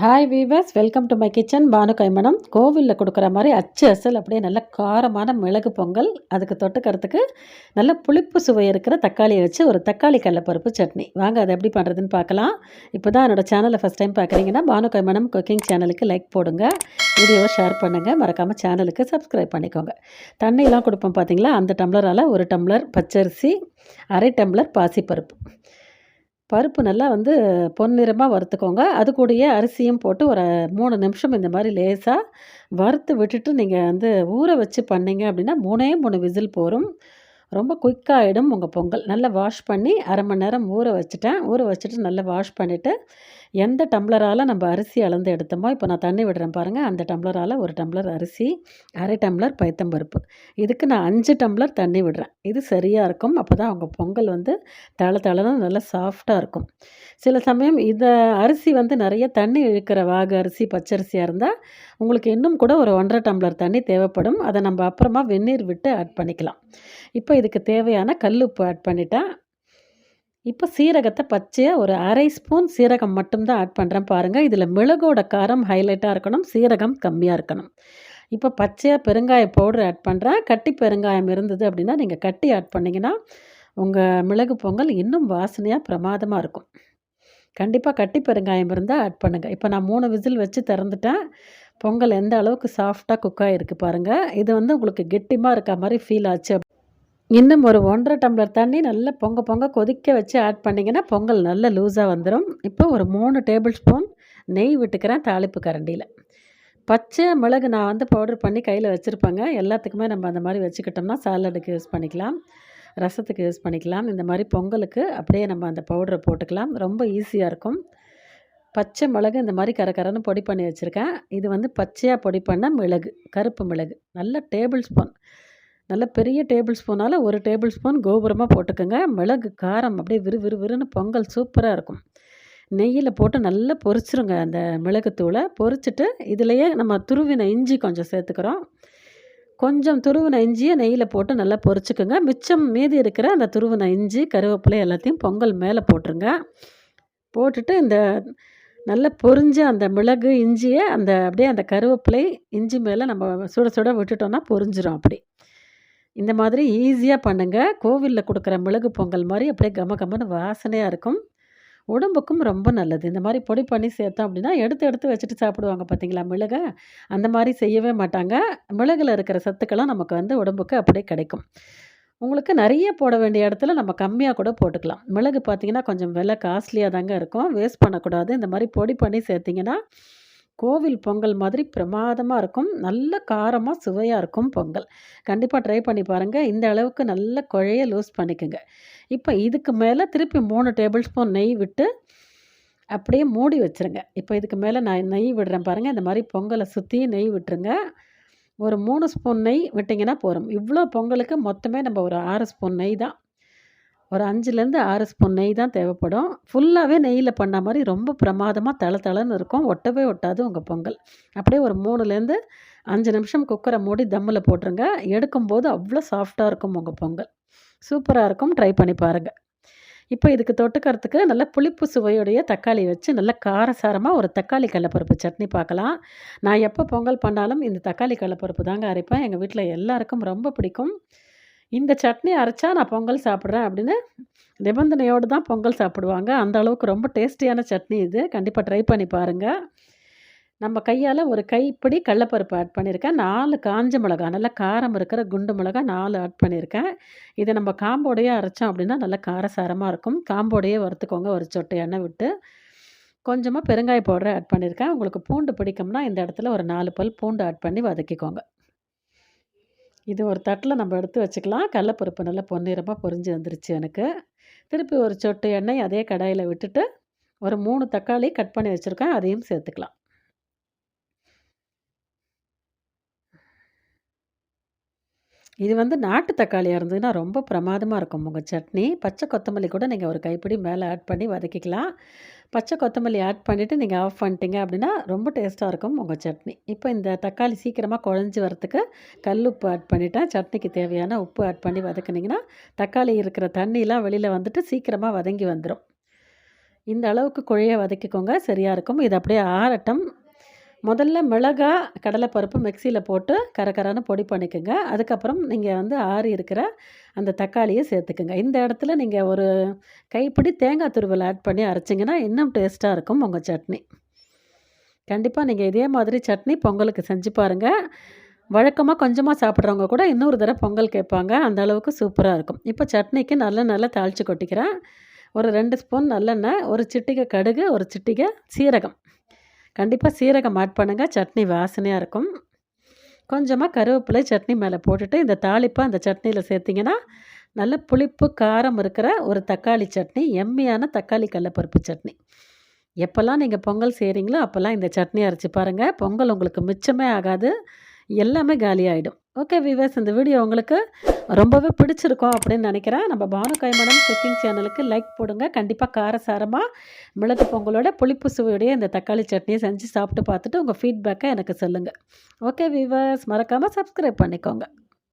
Hi viewers welcome to my kitchen Banu கைமணம். கோவிலில் கொடுக்குற மாதிரி அச்சு அசல் அப்படியே நல்ல காரமான மிளகு பொங்கல். அதுக்கு தொட்டுக்கிறதுக்கு நல்ல புளிப்பு சுவை இருக்கிற தக்காளியை வச்சு ஒரு தக்காளி கடலப்பருப்பு சட்னி. வாங்க அதை எப்படி பண்ணுறதுன்னு பார்க்கலாம். இப்போ தான் என்னோட சேனலை ஃபஸ்ட் டைம் பார்க்குறீங்கன்னா பானு கைமணம் குக்கிங் சேனலுக்கு லைக் போடுங்க. வீடியோவை ஷேர் பண்ணுங்கள் மறக்காமல் சேனலுக்கு சப்ஸ்கிரைப் பண்ணிக்கோங்க. தண்ணியெலாம் கொடுப்போம் பார்த்தீங்களா அந்த டம்ளரால் ஒரு டம்ளர் பச்சரிசி அரை டம்ளர் பாசிப்பருப்பு. பருப்பு நல்லா வந்து பொன்னிறமாக வறுத்துக்கோங்க. அது கூடயே அரிசியும் போட்டு ஒரு மூணு நிமிஷம் இந்த மாதிரி லேசாக வறுத்து விட்டுட்டு நீங்கள் வந்து ஊற வச்சு பண்ணிங்க அப்படின்னா மூணே மூணு விசில் போகும் ரொம்ப குயிக்காகிடும் உங்கள் பொங்கல். நல்லா வாஷ் பண்ணி அரை மணி நேரம் ஊற வச்சுட்டேன். ஊற வச்சுட்டு நல்லா வாஷ் பண்ணிவிட்டு எந்த டம்ளரால் நம்ம அரிசி அளந்து எடுத்தோமோ இப்போ நான் தண்ணி விடுறேன் பாருங்கள் அந்த டம்ளரால் ஒரு டம்ளர் அரிசி அரை டம்ளர் பைத்தம்பருப்பு இதுக்கு நான் அஞ்சு டம்ளர் தண்ணி விடுறேன். இது சரியாக இருக்கும். அப்போ தான் அவங்க பொங்கல் வந்து தள தளன்னு நல்லா சாஃப்டாக இருக்கும். சில சமயம் இதை அரிசி வந்து நிறைய தண்ணி இழுக்கிற வாகு அரிசி பச்சரிசியாக இருந்தால் உங்களுக்கு இன்னும் கூட ஒரு ஒன்றரை டம்ளர் தண்ணி தேவைப்படும். அதை நம்ம அப்புறமா வெந்நீர் விட்டு ஆட் பண்ணிக்கலாம். இப்போ இதுக்கு தேவையான கல் உப்பு ஆட் பண்ணிட்டேன். இப்போ சீரகத்தை பச்சையாக ஒரு அரை ஸ்பூன் சீரகம் மட்டும்தான் ஆட் பண்ணுறேன் பாருங்கள் இதில் மிளகோட காரம் ஹைலைட்டாக இருக்கணும் சீரகம் கம்மியாக இருக்கணும். இப்போ பச்சையாக பெருங்காய பவுடர் ஆட் பண்ணுறேன் கட்டி பெருங்காயம் இருந்தது அப்படின்னா நீங்கள் கட்டி ஆட் பண்ணிங்கன்னா உங்கள் மிளகு பொங்கல் இன்னும் வாசனையாக பிரமாதமாக இருக்கும். கண்டிப்பாக கட்டி பெருங்காயம் இருந்தால் ஆட் பண்ணுங்கள் இப்போ நான் மூணு விசில் வச்சு திறந்துட்டேன். பொங்கல் எந்த அளவுக்கு சாஃப்டாக குக் ஆகிருக்கு பாருங்கள் இது வந்து உங்களுக்கு கெட்டிமாக இருக்க மாதிரி ஃபீல் ஆச்சு இன்னும் ஒரு ஒன்றரை டம்ளர் தண்ணி நல்லா பொங்க பொங்க கொதிக்க வச்சு ஆட் பண்ணிங்கன்னா பொங்கல் நல்ல லூஸாக வந்துடும் இப்போ ஒரு மூணு டேபிள் ஸ்பூன் நெய் விட்டுக்கிறேன் தாளிப்பு கரண்டியில். பச்சை மிளகு நான் வந்து பவுடர் பண்ணி கையில் வச்சுருப்பேங்க. எல்லாத்துக்குமே நம்ம அந்த மாதிரி வச்சுக்கிட்டோம்னா சாலடுக்கு யூஸ் பண்ணிக்கலாம். ரசத்துக்கு யூஸ் பண்ணிக்கலாம். இந்த மாதிரி பொங்கலுக்கு அப்படியே நம்ம அந்த பவுடரை போட்டுக்கலாம். ரொம்ப ஈஸியாக இருக்கும். பச்சை மிளகு இந்த மாதிரி கரகரன்னு பொடி பண்ணி வச்சுருக்கேன். இது வந்து பச்சையாக பொடி பண்ண மிளகு கருப்பு மிளகு. நல்ல டேபிள் ஸ்பூன் நல்ல பெரிய டேபிள் ஸ்பூனால் ஒரு டேபிள் ஸ்பூன் கோபுரமாக போட்டுக்கோங்க. மிளகு காரம் அப்படியே விறு விறு விறுன்னு பொங்கல் சூப்பராக இருக்கும். நெய்யில் போட்டு நல்லா பொரிச்சிருங்க அந்த மிளகுத்தூளை பொரிச்சிட்டு இதுலேயே நம்ம துருவின இஞ்சி கொஞ்சம் சேர்த்துக்கிறோம். கொஞ்சம் துருவின இஞ்சியை நெய்யில் போட்டு நல்லா பொரிச்சுக்கோங்க. மிச்சம் மீதி இருக்கிற அந்த துருவின இஞ்சி கருவேப்பிலை எல்லாத்தையும் பொங்கல் மேலே போட்டுருங்க. போட்டுட்டு இந்த நல்ல பொரிஞ்ச அந்த மிளகு இஞ்சியை அந்த அப்படியே அந்த கருவேப்பிலை இஞ்சி மேலே நம்ம சுட சுட விட்டுட்டோன்னா பொரிஞ்சிரும் அப்படி. இந்த மாதிரி ஈஸியாக பண்ணுங்கள் கோவிலில் கொடுக்குற மிளகு பொங்கல் மாதிரி அப்படியே கம கமன்னு வாசனையாக இருக்கும். உடம்புக்கும் ரொம்ப நல்லது. இந்த மாதிரி பொடி பண்ணி சேர்த்தோம் அப்படின்னா எடுத்து எடுத்து வச்சுட்டு சாப்பிடுவாங்க பார்த்தீங்களா மிளகை? அந்த மாதிரி செய்யவே மாட்டாங்க. மிளகில் இருக்கிற சத்துக்கெல்லாம் நமக்கு வந்து உடம்புக்கு அப்படியே கிடைக்கும். உங்களுக்கு நிறைய போட வேண்டிய இடத்துல நம்ம கம்மியாக கூட போட்டுக்கலாம். மிளகு பார்த்திங்கன்னா கொஞ்சம் விலை காஸ்ட்லியாக தாங்க இருக்கும். வேஸ்ட் பண்ணக்கூடாது. இந்த மாதிரி பொடி பண்ணி சேர்த்திங்கன்னா கோவில் பொங்கல் மாதிரி பிரமாதமாக இருக்கும். நல்ல காரமாக சுவையாக இருக்கும் பொங்கல். கண்டிப்பாக ட்ரை பண்ணி பாருங்கள் இந்த அளவுக்கு நல்ல குழைய லூஸ் பண்ணிக்கோங்க. இப்போ இதுக்கு மேலே திருப்பி மூணு டேபிள் ஸ்பூன் நெய் விட்டு அப்படியே மூடி வச்சுருங்க. இப்போ இதுக்கு மேலே நான் நெய் விடுறேன் பாருங்கள் இந்த மாதிரி பொங்கலை சுற்றி நெய் விட்டுருங்க. ஒரு மூணு ஸ்பூன் நெய் விட்டிங்கன்னா போகிறோம் இவ்வளோ பொங்கலுக்கு மொத்தமே நம்ம ஒரு ஆறு ஸ்பூன் நெய் தான். ஒரு அஞ்சுலேருந்து ஆறு ஸ்பூன் நெய் தான் தேவைப்படும். ஃபுல்லாகவே நெய்யில் பண்ண மாதிரி ரொம்ப பிரமாதமாக தள தளன்னு இருக்கும். ஒட்டவே ஒட்டாது உங்கள் பொங்கல். அப்படியே ஒரு மூணுலேருந்து அஞ்சு நிமிஷம் குக்கரை மூடி தம்மில் போட்டுருங்க. எடுக்கும்போது அவ்வளோ சாஃப்டாக இருக்கும் உங்கள் பொங்கல். சூப்பராக இருக்கும். ட்ரை பண்ணி பாருங்கள் இப்போ இதுக்கு தொட்டுக்கிறதுக்கு நல்ல புளிப்பு சுவையுடைய தக்காளி வச்சு நல்ல காரசாரமாக ஒரு தக்காளி கடலப்பருப்பு சட்னி பார்க்கலாம். நான் எப்போ பொங்கல் பண்ணாலும் இந்த தக்காளி கடலப்பருப்பு தாங்க அரைப்பேன். எங்கள் வீட்டில் எல்லாருக்கும் ரொம்ப பிடிக்கும். இந்த சட்னி அரைச்சா நான் பொங்கல் சாப்பிட்றேன் அப்படின்னு நிபந்தனையோடு தான் பொங்கல் சாப்பிடுவாங்க. அந்த அளவுக்கு ரொம்ப டேஸ்டியான சட்னி இது. கண்டிப்பாக ட்ரை பண்ணி பாருங்கள் நம்ம கையால் ஒரு கைப்பிடி கடலப்பருப்பு ஆட் பண்ணியிருக்கேன். நாலு காஞ்ச மிளகா நல்லா காரம் இருக்கிற குண்டு மிளகா நாலு ஆட் பண்ணியிருக்கேன். இதை நம்ம காம்போடையே அரைச்சோம் அப்படின்னா நல்லா காரசாரமாக இருக்கும். காம்போடையே வறுத்துக்கோங்க. ஒரு சொட்டு எண்ணெய் விட்டு கொஞ்சமாக பெருங்காய பவுடரை ஆட் பண்ணியிருக்கேன். உங்களுக்கு பூண்டு பிடிக்கும்னா இந்த இடத்துல ஒரு நாலு பல் பூண்டு ஆட் பண்ணி வதக்கிக்கோங்க. இது ஒரு தட்டில் நம்ம எடுத்து வச்சுக்கலாம். கடலப்பருப்பு நல்லா பொன்னிறமாக பொரிஞ்சு வந்துருச்சு எனக்கு. திருப்பி ஒரு சொட்டு எண்ணெய் அதே கடாயில் விட்டுட்டு ஒரு மூணு தக்காளி கட் பண்ணி வச்சுருக்கேன். அதையும் சேர்த்துக்கலாம். இது வந்து நாட்டு தக்காளியாக இருந்ததுன்னா ரொம்ப பிரமாதமாக இருக்கும். உங்கள் சட்னி பச்சை கொத்தமல்லி கூட நீங்கள் ஒரு கைப்பிடி மேலே ஆட் பண்ணி வதக்கிக்கலாம். பச்சை கொத்தமல்லி ஆட் பண்ணிவிட்டு நீங்கள் ஆஃப் பண்ணிட்டீங்க அப்படின்னா ரொம்ப டேஸ்ட்டாக இருக்கும் உங்கள் சட்னி. இப்போ இந்த தக்காளி சீக்கிரமாக குழஞ்சி வரத்துக்கு கல் உப்பு ஆட் பண்ணிவிட்டேன் சட்னிக்கு தேவையான உப்பு ஆட் பண்ணி வதக்குனிங்கன்னா தக்காளி இருக்கிற தண்ணியெலாம் வெளியில் வந்துட்டு சீக்கிரமாக வதங்கி வந்துடும் இந்த அளவுக்கு குழைய வதக்கிக்கோங்க. சரியாக இருக்கும். இது அப்படியே ஆறட்டும். முதல்ல மிளகா கடலைப்பருப்பு மிக்சியில் போட்டு கரகரன்னு பொடி பண்ணிக்கோங்க. அதுக்கப்புறம் நீங்கள் வந்து ஆறி இருக்கிற அந்த தக்காளியை சேர்த்துக்குங்க. இந்த இடத்துல நீங்கள் ஒரு கைப்பிடி தேங்காய் துருவல் ஆட் பண்ணி அரைச்சிங்கன்னா இன்னும் டேஸ்ட்டாக இருக்கும் உங்கள் சட்னி. கண்டிப்பாக நீங்கள் இதே மாதிரி சட்னி பொங்கலுக்கு செஞ்சு பாருங்கள் வழக்கமாக கொஞ்சமாக சாப்பிட்றவங்க கூட இன்னொரு தடவை பொங்கல் கேட்பாங்க. அந்த அளவுக்கு சூப்பராக இருக்கும். இப்போ சட்னிக்கு நல்ல நல்லா தாளித்து கொட்டிக்கிறேன். ஒரு ரெண்டு ஸ்பூன் நல்லெண்ணெய் ஒரு சிட்டிகை கடுகு ஒரு சிட்டிகை சீரகம். கண்டிப்பாக சீரகம் ஆட் பண்ணுங்கள் சட்னி வாசனையாக இருக்கும். கொஞ்சமாக கருவேப்பிலை சட்னி மேலே போட்டுட்டு இந்த தாளிப்பை அந்த சட்னியில் சேர்த்திங்கன்னா நல்ல புளிப்பு காரம் இருக்கிற ஒரு தக்காளி சட்னி எம்மியான தக்காளி கடலப்பருப்பு சட்னி. எப்போல்லாம் நீங்கள் பொங்கல் செய்கிறீங்களோ அப்போல்லாம் இந்த சட்னி அரைச்சி பாருங்கள் பொங்கல் உங்களுக்கு மிச்சமே ஆகாது. எல்லாமே காலி ஆகிடும் ஓகே விவேஸ் இந்த வீடியோ உங்களுக்கு ரொம்பவே பிடிச்சிருக்கும் அப்படின்னு நினைக்கிறேன். நம்ம பானு கைமணம் குக்கிங் சேனலுக்கு லைக் போடுங்க. கண்டிப்பாக காரசாரமாக மிளகு பொங்கலோட புளிப்பு சுவையுடைய இந்த தக்காளி சட்னியை செஞ்சு சாப்பிட்டு பார்த்துட்டு உங்கள் ஃபீட்பேக்கை எனக்கு சொல்லுங்கள் ஓகே விவர்ஸ் மறக்காமல் சப்ஸ்கிரைப் பண்ணிக்கோங்க.